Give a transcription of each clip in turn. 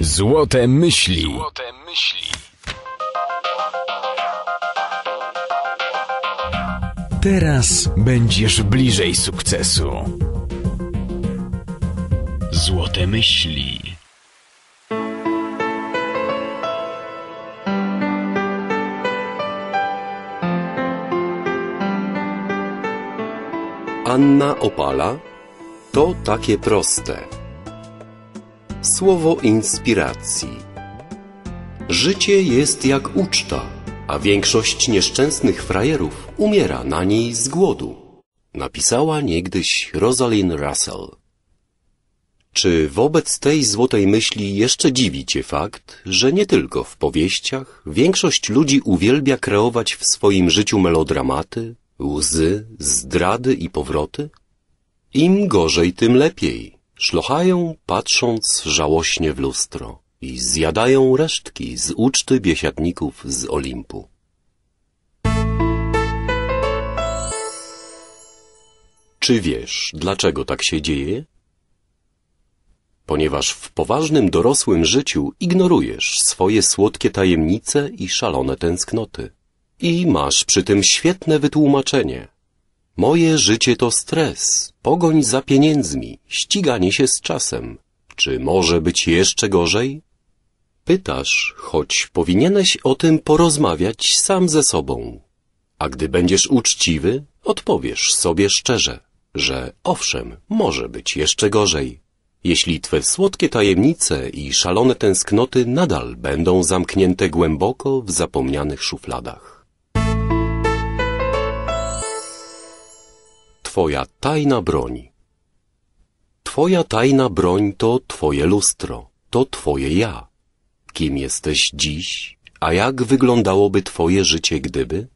Złote myśli. Złote myśli. Teraz będziesz bliżej sukcesu. Złote myśli. Anna Opala to takie proste. Słowo inspiracji. Życie jest jak uczta, a większość nieszczęsnych frajerów umiera na niej z głodu. Napisała niegdyś Rosalind Russell. Czy wobec tej złotej myśli jeszcze dziwi Cię fakt, że nie tylko w powieściach większość ludzi uwielbia kreować w swoim życiu melodramaty, łzy, zdrady i powroty? Im gorzej, tym lepiej. Szlochają, patrząc żałośnie w lustro i zjadają resztki z uczty biesiadników z Olimpu. Czy wiesz, dlaczego tak się dzieje? Ponieważ w poważnym dorosłym życiu ignorujesz swoje słodkie tajemnice i szalone tęsknoty. I masz przy tym świetne wytłumaczenie. Moje życie to stres, pogoń za pieniędzmi, ściganie się z czasem. Czy może być jeszcze gorzej? Pytasz, choć powinieneś o tym porozmawiać sam ze sobą. A gdy będziesz uczciwy, odpowiesz sobie szczerze, że owszem, może być jeszcze gorzej. Jeśli twe słodkie tajemnice i szalone tęsknoty nadal będą zamknięte głęboko w zapomnianych szufladach. Twoja tajna broń. Twoja tajna broń to twoje lustro, to twoje ja. Kim jesteś dziś, a jak wyglądałoby twoje życie gdyby?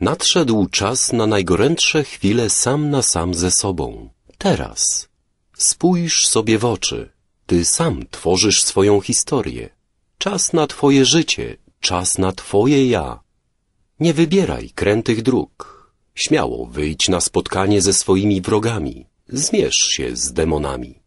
Nadszedł czas na najgorętsze chwile sam na sam ze sobą. Teraz. Spójrz sobie w oczy. Ty sam tworzysz swoją historię. Czas na twoje życie, czas na twoje ja. Nie wybieraj krętych dróg. Śmiało wyjdź na spotkanie ze swoimi wrogami. Zmierz się z demonami.